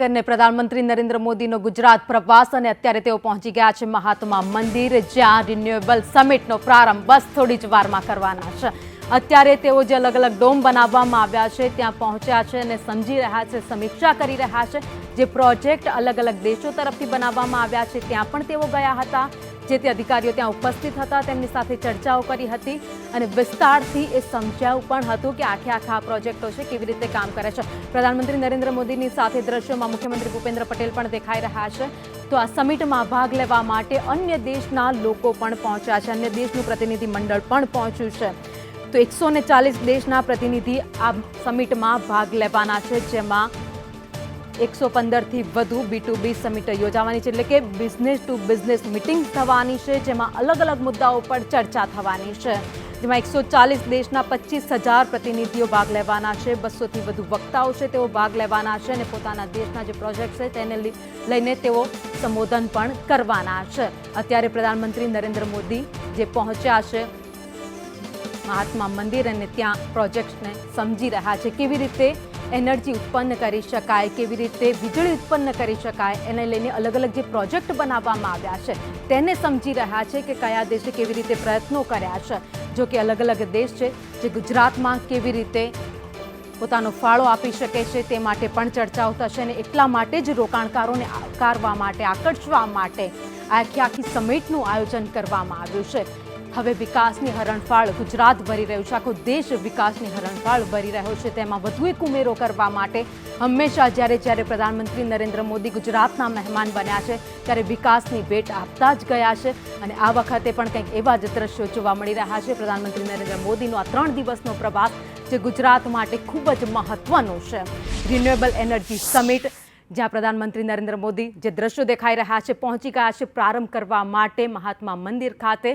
તેને પ્રધાનમંત્રી નરેન્દ્ર મોદીનો ગુજરાત પ્રવાસ અને અત્યારે તેઓ પહોંચી ગયા છે મહાત્મા મંદિર, જ્યાં રિન્યુએબલ સમિટનો પ્રારંભ બસ થોડી જ વારમાં કરવાના છે. અત્યારે તેઓ જે અલગ અલગ ડોમ બનાવવામાં આવ્યા છે, ત્યાં પહોંચ્યા છે અને સમજી રહ્યા છે, સમીક્ષા કરી રહ્યા છે. જે પ્રોજેક્ટ અલગ અલગ દેશો તરફથી બનાવવામાં આવ્યા છે, ત્યાં પણ તેઓ ગયા હતા. જે તે અધિકારીઓ ત્યાં ઉપસ્થિત હતા, તેમની સાથે ચર્ચાઓ કરી હતી અને વિસ્તારથી એ સમજાવ્યું પણ હતું કે આખે આખા આ પ્રોજેક્ટો છે, કેવી રીતે કામ કરે છે. પ્રધાનમંત્રી નરેન્દ્ર મોદીની સાથે દ્રશ્યોમાં મુખ્યમંત્રી ભૂપેન્દ્ર પટેલ પણ દેખાઈ રહ્યા છે. તો આ સમિટમાં ભાગ લેવા માટે અન્ય દેશના લોકો પણ પહોંચ્યા છે, અન્ય દેશનું પ્રતિનિધિ મંડળ પણ પહોંચ્યું છે. તો એકસો ચાલીસ દેશના પ્રતિનિધિ આ સમિટમાં ભાગ લેવાના છે, જેમાં એકસો પંદરથી વધુ બી ટુ બી સમિટ યોજાવાની છે એટલે કે બિઝનેસ ટુ બિઝનેસ મિટિંગ થવાની છે, જેમાં અલગ અલગ મુદ્દાઓ પર ચર્ચા થવાની છે. જેમાં એકસો ચાલીસ દેશના પચીસ હજાર પ્રતિનિધિઓ ભાગ લેવાના છે, બસોથી વધુ વક્તાઓ છે તેઓ ભાગ લેવાના છે અને પોતાના દેશના જે પ્રોજેક્ટ છે તેને લઈને તેઓ સંબોધન પણ કરવાના છે. અત્યારે પ્રધાનમંત્રી નરેન્દ્ર મોદી જે પહોંચ્યા છે, મહાત્મા મંદિર અને ત્યાં પ્રોજેક્ટને સમજી રહ્યા છે. કેવી રીતે એનર્જી ઉત્પન્ન કરી શકાય, કેવી રીતે વીજળી ઉત્પન્ન કરી શકાય, એને લઈને અલગ અલગ જે પ્રોજેક્ટ બનાવવામાં આવ્યા છે, તેને સમજી રહ્યા છે કે કયા દેશે કેવી રીતે પ્રયત્નો કર્યા છે. જો કે અલગ અલગ દેશ છે જે ગુજરાતમાં કેવી રીતે પોતાનો ફાળો આપી શકે છે, તે માટે પણ ચર્ચાઓ થશે અને એટલા માટે જ રોકાણકારોને આવકારવા માટે, આકર્ષવા માટે આખી આખી સમિટનું આયોજન કરવામાં આવ્યું છે. હવે વિકાસની હરણફાળ ગુજરાત ભરી રહ્યું છે. આખો દેશ વિકાસની હરણફાળ ભરી રહ્યો છે. તેમાં વધુ એક ઉમેરો કરવા માટે હંમેશા જ્યારે જ્યારે પ્રધાનમંત્રી નરેન્દ્ર મોદી ગુજરાતના મહેમાન બન્યા છે, ત્યારે વિકાસની ભેટ આપતા જ ગયા છે અને આ વખતે પણ કંઈક એવા જ દ્રશ્યો જોવા મળી રહ્યા છે. પ્રધાનમંત્રી નરેન્દ્ર મોદીનો આ ત્રણ દિવસનો પ્રવાસ જે ગુજરાત માટે ખૂબ જ મહત્વનો છે. રિન્યુએબલ એનર્જી સમિટ, જ્યાં પ્રધાનમંત્રી નરેન્દ્ર મોદી જે દ્રશ્યો દેખાઈ રહ્યા છે, પહોંચી ગયા છે પ્રારંભ કરવા માટે મહાત્મા મંદિર ખાતે.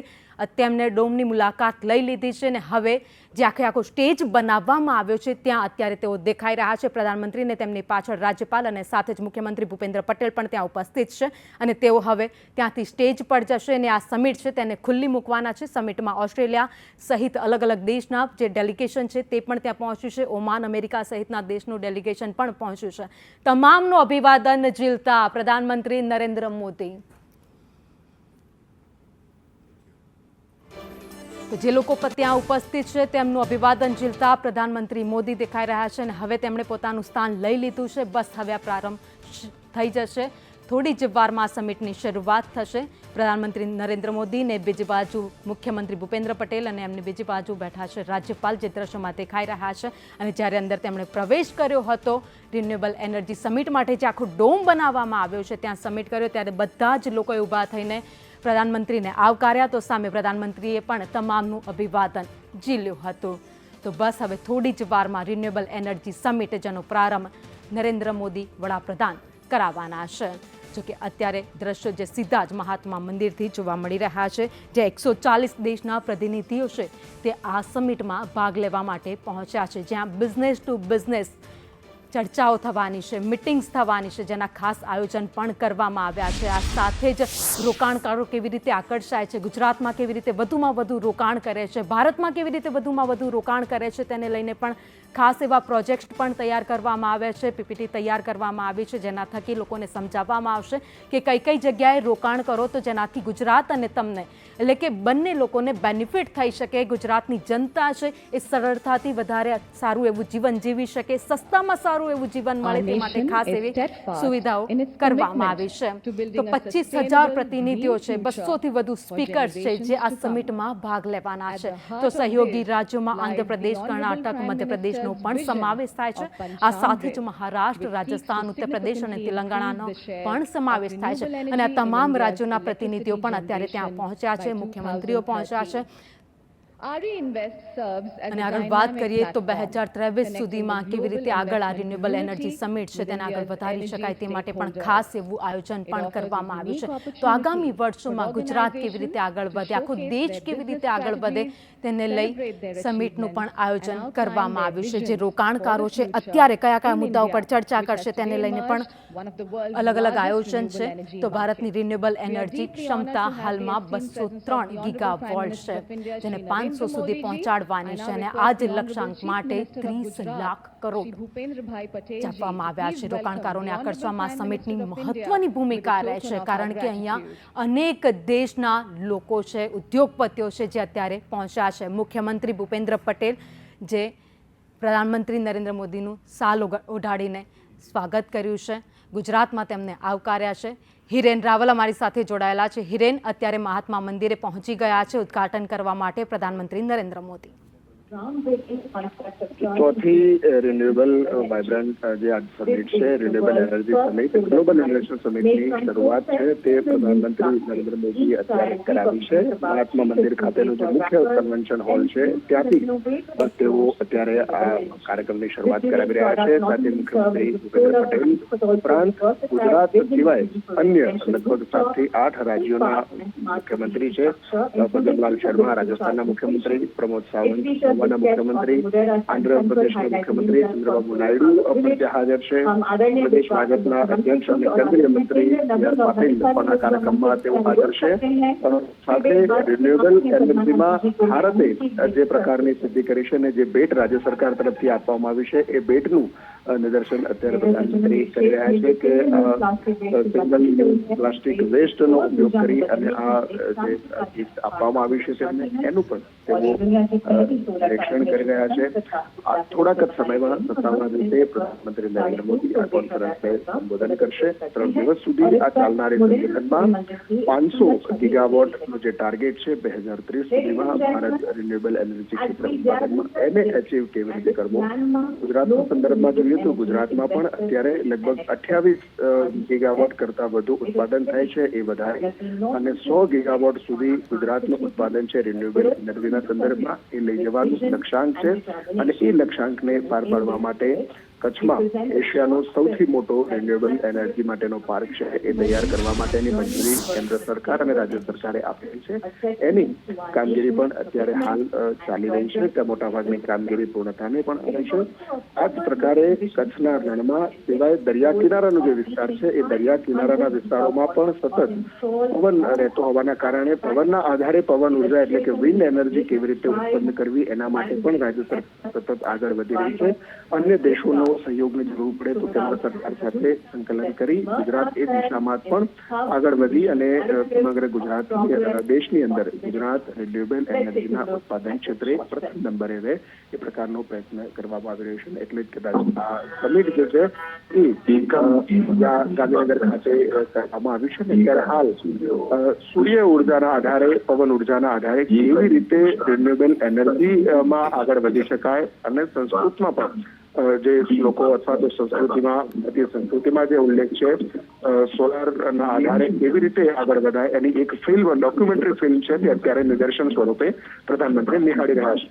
તેમને ડોમની મુલાકાત લઈ લીધી છે અને હવે જે આખે આખો સ્ટેજ બનાવવામાં આવ્યો છે, ત્યાં અત્યારે તેઓ દેખાઈ રહ્યા છે. પ્રધાનમંત્રીને તેમની પાછળ રાજ્યપાલ અને સાથે જ મુખ્યમંત્રી ભૂપેન્દ્ર પટેલ પણ ત્યાં ઉપસ્થિત છે અને તેઓ હવે ત્યાંથી સ્ટેજ પર જશે અને આ સમિટ છે તેને ખુલ્લી મૂકવાના છે. સમિટમાં ઓસ્ટ્રેલિયા સહિત અલગ અલગ દેશના જે ડેલિગેશન છે તે પણ ત્યાં પહોંચ્યું છે. ઓમાન, અમેરિકા સહિતના દેશનું ડેલિગેશન પણ પહોંચ્યું છે. તમામનું અભિવાદન ઝીલતા પ્રધાનમંત્રી નરેન્દ્ર મોદી. જે લોકો ત્યાં ઉપસ્થિત છે, તેમનું અભિવાદન ઝીલતા પ્રધાનમંત્રી મોદી દેખાઈ રહ્યા છે અને હવે તેમણે પોતાનું સ્થાન લઈ લીધું છે. બસ હવે આ પ્રારંભ થઈ જશે. થોડી જ વારમાં આ સમિટની શરૂઆત થશે. પ્રધાનમંત્રી નરેન્દ્ર મોદી ને બીજી બાજુ મુખ્યમંત્રી ભૂપેન્દ્ર પટેલ અને એમની બીજી બાજુ બેઠા છે રાજ્યપાલ જે દ્રશ્યમાં દેખાઈ રહ્યા છે. અને જ્યારે અંદર તેમણે પ્રવેશ કર્યો હતો, રિન્યુએબલ એનર્જી સમિટ માટે જે આખો ડોમ બનાવવામાં આવ્યો છે, ત્યાં સમિટ કર્યો, ત્યારે બધા જ લોકોએ ઊભા થઈને પ્રધાનમંત્રીને આવકાર્યા તો સામે પ્રધાનમંત્રીએ પણ તમામનું અભિવાદન ઝીલ્યું હતું. તો બસ હવે થોડી જ વારમાં રિન્યુએબલ એનર્જી સમિટ જેનો પ્રારંભ નરેન્દ્ર મોદી વડાપ્રધાન કરાવવાના છે. જોકે અત્યારે દ્રશ્યો જે સીધા જ મહાત્મા મંદિરથી જોવા મળી રહ્યા છે. જે એકસો ચાલીસ દેશના પ્રતિનિધિઓ છે તે આ સમિટમાં ભાગ લેવા માટે પહોંચ્યા છે. જ્યાં બિઝનેસ ટુ બિઝનેસ ચર્ચાઓ થવાની છે મિટિંગ્સ થવાની છે, જેના ખાસ આયોજન પણ કરવામાં આવ્યા છે. આ સાથે જ રોકાણકારો કેવી રીતે આકર્ષાય છે, ગુજરાતમાં કેવી રીતે વધુમાં વધુ રોકાણ કરે છે, ભારતમાં કેવી રીતે વધુમાં વધુ રોકાણ કરે છે, તેને લઈને પણ ખાસ એવા પ્રોજેક્ટ પણ તૈયાર કરવામાં આવ્યા છે, પીપીટી તૈયાર કરવામાં આવી છે, જેના થકી લોકોને સમજાવવામાં આવશે કે કઈ કઈ જગ્યાએ રોકાણ કરો તો જેનાથી ગુજરાત અને તમને, એટલે કે બંને લોકોને બેનિફિટ થઈ શકે, ગુજરાતની જનતા છે એ સરળતાથી વધારે સારું એવું જીવન જીવી શકે, સસ્તામાં સારું એવું જીવન મળે તે માટે ખાસ એવી સુવિધાઓ કરવામાં આવી છે. તો પચીસ હજાર પ્રતિનિધિઓ છે બસોથી વધુ સ્પીકર્સ છે જે આ સમિટમાં ભાગ લેવાના છે. તો સહયોગી રાજ્યોમાં આંધ્રપ્રદેશ કર્ણાટક મધ્યપ્રદેશનો પણ સમાવેશ થાય છે. આ સાથે જ મહારાષ્ટ્ર રાજસ્થાન ઉત્તર પ્રદેશ અને તેલંગાણાનો પણ સમાવેશ થાય છે. અને આ તમામ રાજ્યોના પ્રતિનિધિઓ પણ અત્યારે ત્યાં પહોંચ્યા છે મુખ્યમંત્રીઓ પહોંચ્યા છે. અને આગળ વાત કરીએ તો બે હજાર ત્રેવીસ સુધીમાં કેવી રીતે આગળ આ રિન્યુએબલ એનર્જી સમિટ છે તેને આગળ વધારી શકાય તે માટે પણ ખાસ એવું આયોજન પણ કરવામાં આવ્યું છે. તો આગામી વર્ષોમાં ગુજરાત કેવી રીતે આગળ વધે આખો દેશ કેવી રીતે આગળ વધે તેને લઈ સમિટનું પણ આયોજન કરવામાં આવ્યું છે. જે રોકાણકારો છે અત્યારે કયા કયા મુદ્દાઓ પર ચર્ચા કરશે તેને લઈને પણ અલગ અલગ આયોજન છે. તો ભારતની રિન્યુએબલ એનર્જી ક્ષમતા હાલમાં બસો ત્રણ ગીગા વોલ્ટ છે. જેને પાંચ માણસો સુધી પહોંચાડવાની છે અને આ જ લક્ષ્યાંક માટે ત્રીસ લાખ કરોડ આપવામાં આવ્યા છે. રોકાણકારોને આકર્ષવામાં સમિટની મહત્વની ભૂમિકા રહેશે કારણ કે અહીંયા અનેક દેશના લોકો છે ઉદ્યોગપતિઓ છે જે અત્યારે પહોંચ્યા છે. મુખ્યમંત્રી ભૂપેન્દ્ર પટેલ જે પ્રધાનમંત્રી નરેન્દ્ર મોદીનું સાલ ઓઢાડીને સ્વાગત કર્યું છે. ગુજરાતમાં તેમને આવકાર્યા છે. હિરેન રાવલ અમારી સાથે જોડાયેલા છે. હિરેન, અત્યારે મહાત્મા મંદિરે પહોંચી ગયા છે. ઉદ્ઘાટન કરવા માટે પ્રધાનમંત્રી નરેન્દ્ર મોદી. ચોથી રિન્યુએબલ વાઇબ્રન્ટ જે આજ સમિટ છે renewable energy summit global innovation સમિટની શરૂઆત છે તે પ્રધાનમંત્રી નરેન્દ્ર મોદી અત્યારે કરાવી છે. મહાત્મા મંદિર ખાતેનું જે મુખ્ય કન્વેન્શન હોલ છે ત્યાંથી તેઓ અત્યારે આ કાર્યક્રમની શરૂઆત કરાવી રહ્યા છે. સાથે મુખ્યમંત્રી ભૂપેન્દ્ર પટેલ ઉપરાંત ગુજરાત સિવાય અન્ય લગભગ સાતથી આઠ રાજ્યોના મુખ્યમંત્રી છે. અ, શર્મા રાજસ્થાનના મુખ્યમંત્રી પ્રમોદ સાવંત ગોવાના મુખ્યમંત્રી આંધ્રપ્રદેશના મુખ્યમંત્રી ચંદ્રબાબુ નાયડુ પણ હાજર છે. પ્રદેશ ભાજપના અધ્યક્ષ અને કેન્દ્રીય મંત્રી પાટીલ પણ આ કાર્યક્રમમાં તેઓ હાજર છે. સાથે રિન્યુએબલ એનર્જીમાં ભારતે જે પ્રકારની સિદ્ધિ કરી છે અને જે ભેટ રાજ્ય સરકાર તરફથી આપવામાં આવી છે એ ભેટનું નિદર્શન અત્યારે પ્રધાનમંત્રી કરી રહ્યા છે કે સિંગલ પ્લાસ્ટિક વેસ્ટનો ઉપયોગ કરી અને આ જે gift આપવામાં આવ્યું છે તેમને એનું પણ તેઓ નિરીક્ષણ કરી રહ્યા. છે. આ થોડાક જ સમયમાં સત્તાવાર રીતે પ્રધાનમંત્રી નરેન્દ્ર મોદી આ કોન્ફરન્સને સંબોધન કરશે. ત્રણ દિવસ સુધી આ ચાલનારી સંમેલનમાં પાંચસો ગીગાવોટનો જે ટાર્ગેટ છે બે હજાર ત્રીસ સુધીમાં ભારત રિન્યુએબલ એનર્જી ક્ષેત્ર ઉત્પાદનમાં એને અચીવ કેવી રીતે કરવો? ગુજરાતના સંદર્ભમાં જોઈએ તો ગુજરાતમાં પણ અત્યારે લગભગ અઠ્યાવીસ ગીગાવોટ કરતા વધુ ઉત્પાદન થાય છે એ વધારે. અને સો ગીગાવોટ સુધી ગુજરાતનું ઉત્પાદન છે રિન્યુએબલ એનર્જીના સંદર્ભમાં. એ લઈ જવાનું લક્ષ્યાંક છે. અને એ લક્ષ્યાંકને પાર પાડવા માટે કચ્છમાં એશિયાનો સૌથી મોટો રિન્યુએબલ એનર્જી માટેનો પાર્ક છે. એ તૈયાર કરવા માટેની મંજૂરી કેન્દ્ર સરકાર અને રાજ્ય સરકારે આપેલી છે. એની કામગીરી પણ અત્યારે હાલ ચાલી રહી છે. ત્યાં મોટાભાગની કામગીરી પૂર્ણતાને પણ આવી છે. આ જ પ્રકારે કચ્છના રણમાં સિવાય દરિયા કિનારાનો જે વિસ્તાર છે એ દરિયા કિનારાના વિસ્તારોમાં પણ સતત પવન રહેતો હોવાના કારણે પવનના આધારે પવન ઊર્જા એટલે કે વિન્ડ એનર્જી કેવી રીતે ઉત્પન્ન કરવી એના માટે પણ રાજ્ય સરકાર સતત આગળ વધી રહી છે. અન્ય દેશોનો સહયોગની જરૂર પડે તો કેન્દ્ર સરકાર સાથે સંકલન કરી ગુજરાત એ દિશામાં પણ આગળ વધી અને સમગ્ર ગુજરાત દેશની અંદર ગુજરાત રિન્યુએબલ એનર્જીના ઉત્પાદન ક્ષેત્રે પ્રથમ નંબરે રહે એ પ્રકારનો પ્રયત્ન કરવામાં આવી રહ્યો છે એટલે જ કદાચ આ સમિટ જે છે એ ગાંધીનગર ખાતે કરવામાં આવ્યું છે ને ત્યારે હાલ સૂર્ય ઉર્જાના આધારે પવન ઉર્જાના આધારે કેવી રીતે રિન્યુએબલ એનર્જીમાં આગળ વધી શકાય અને સંસ્કૃતમાં પણ જે શ્લોકો અથવા તો સંસ્કૃતિમાં, ભારતીય સંસ્કૃતિમાં જે ઉલ્લેખ છે સોલારના આધારે કેવી રીતે આગળ વધાય, એની એક ફિલ્મ ડોક્યુમેન્ટરી ફિલ્મ છે તે અત્યારે નિદર્શન સ્વરૂપે પ્રધાનમંત્રી નિહાળી રહ્યા છે.